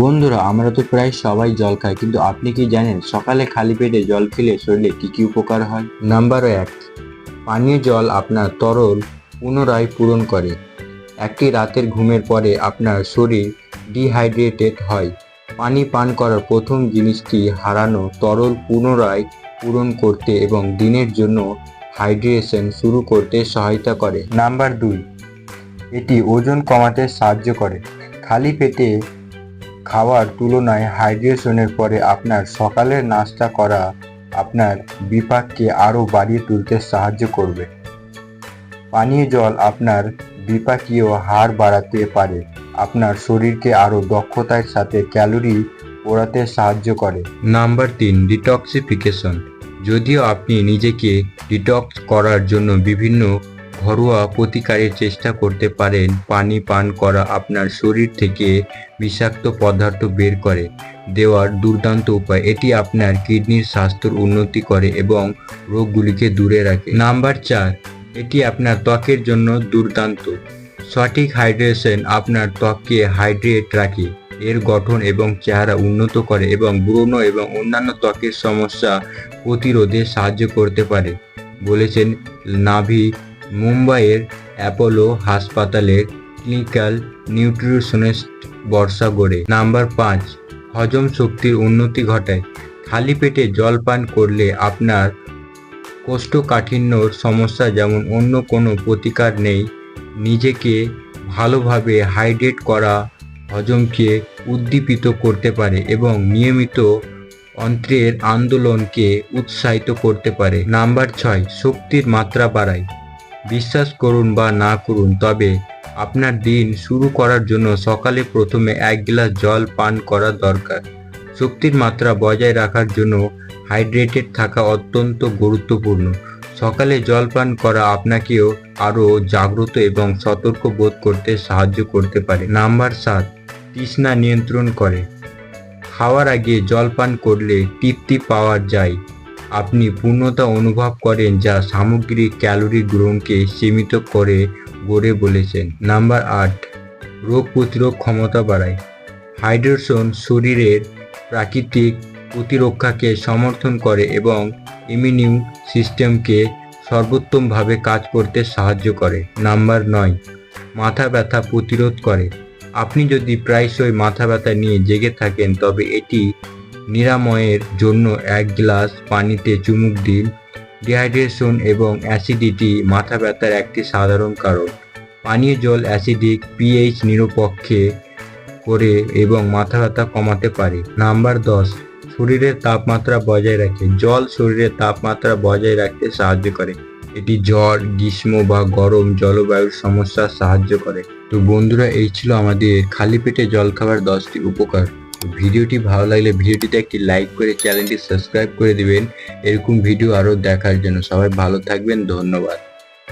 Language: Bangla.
বন্ধুরা, আমরা তো প্রায় সবাই জল খাই, কিন্তু আপনি কি জানেন, সকালে খালি পেটে জল খেলে শরীরে কি কি উপকার হয়? নাম্বার এক, পানীয় জল আপনার তরল পুনরায় পূরণ করে। একটি রাতের ঘুমের পরে আপনার শরীর ডিহাইড্রেটেড হয়। পানি পান করার প্রথম জিনিসটি হারানো তরল পুনরায় পূরণ করতে এবং দিনের জন্য হাইড্রেশন শুরু করতে সহায়তা করে। নাম্বার দুই, এটি ওজন কমাতে সাহায্য করে। খালি পেটে খাওয়ার তুলনায় হাইড্রেশনের পরে আপনার সকালের নাস্তা করা আপনার বিপাককে আরও বাড়িয়ে তুলতে সাহায্য করবে। পানীয় জল আপনার বিপাকীয় হার বাড়াতে পারে। আপনার শরীরকে আরও দক্ষতার সাথে ক্যালোরি পোড়াতে সাহায্য করে। নাম্বার তিন, ডিটক্সিফিকেশন। যদিও আপনি নিজেকে ডিটক্স করার জন্য বিভিন্ন ঘরোয়া প্রতিকারের চেষ্টা করতে পারেন। পানি পান করা আপনার শরীর থেকে বিষাক্ত পদার্থ বের করে দেওয়ার দুর্দান্ত উপায়। এটি আপনার কিডনির স্বাস্থ্যের উন্নতি করে এবং রোগগুলিকে দূরে রাখে। নাম্বার চার, এটি আপনার ত্বকের জন্য দুর্দান্ত। সঠিক হাইড্রেশন আপনার ত্বককে হাইড্রেট রাখে, এর গঠন এবং চেহারা উন্নত করে এবং ব্রণ এবং অন্যান্য ত্বকের সমস্যা প্রতিরোধে সাহায্য করতে পারে, বলেছেন নাভি মুম্বাইয়ের অ্যাপোলো হাসপাতালের ক্লিনিক্যাল নিউট্রিশনিস্ট বর্ষা গড়ে। নাম্বার পাঁচ, হজম শক্তির উন্নতি ঘটায়। খালি পেটে জল পান করলে আপনার কোষ্ঠকাঠিন্যর সমস্যা যেমন অন্য কোনো প্রতিকার নেই, নিজেকে ভালোভাবে হাইড্রেট করা হজমকে উদ্দীপিত করতে পারে এবং নিয়মিত অন্ত্রের আন্দোলনকে উৎসাহিত করতে পারে। নাম্বার ছয়, শক্তির মাত্রা বাড়ায়। বিশ্বাস করুন বা না করুন, তবে আপনার দিন শুরু করার জন্য সকালে প্রথমে এক গ্লাস জল পান করা দরকার। শক্তির মাত্রা বজায় রাখার জন্য হাইড্রেটেড থাকা অত্যন্ত গুরুত্বপূর্ণ। সকালে জল পান করা আপনাকেও আরও জাগ্রত এবং সতর্ক বোধ করতে সাহায্য করতে পারে। নাম্বার সাত, তৃষ্ণা নিয়ন্ত্রণ করে। খাওয়ার আগে জল পান করলে তৃপ্তি পাওয়া যায়। আপনি পূর্ণতা অনুভব করেন যা সামগ্রিক ক্যালোরি গ্রহণকে সীমিত করে গড়ে বলেছেন। নাম্বার আট, রোগ প্রতিরোধ ক্ষমতা বাড়ায়। হাইড্রেশন শরীরের প্রাকৃতিক প্রতিরক্ষাকে সমর্থন করে এবং ইমিউন সিস্টেমকে সর্বোত্তমভাবে কাজ করতে সাহায্য করে। নাম্বার নয়, মাথা ব্যথা প্রতিরোধ করে। আপনি যদি প্রায়শই মাথা ব্যথা নিয়ে জেগে থাকেন, তবে এটি নিরাময়ের জন্য এক গ্লাস পানিতে চুমুক দিন। ডিহাইড্রেশন এবং অ্যাসিডিটি মাথা ব্যথার একটি সাধারণ কারণ। পানীয় জল অ্যাসিডিক পিএইচ নিরপেক্ষে করে এবং মাথা ব্যথা কমাতে পারে। নাম্বার দশ, শরীরের তাপমাত্রা বজায় রাখে। জল শরীরের তাপমাত্রা বজায় রাখতে সাহায্য করে। এটি জ্বর, গ্রীষ্ম বা গরম জলবায়ুর সমস্যা সাহায্য করে। তো বন্ধুরা, এই ছিল আমাদের খালি পেটে জল খাবার দশটি উপকার। ভিডিওটি ভালো লাগলে ভিডিওটিতে একটি লাইক করে চ্যানেলটি সাবস্ক্রাইব করে দিবেন। এরকম ভিডিও আরও দেখার জন্য। সবাই ভালো থাকবেন। ধন্যবাদ।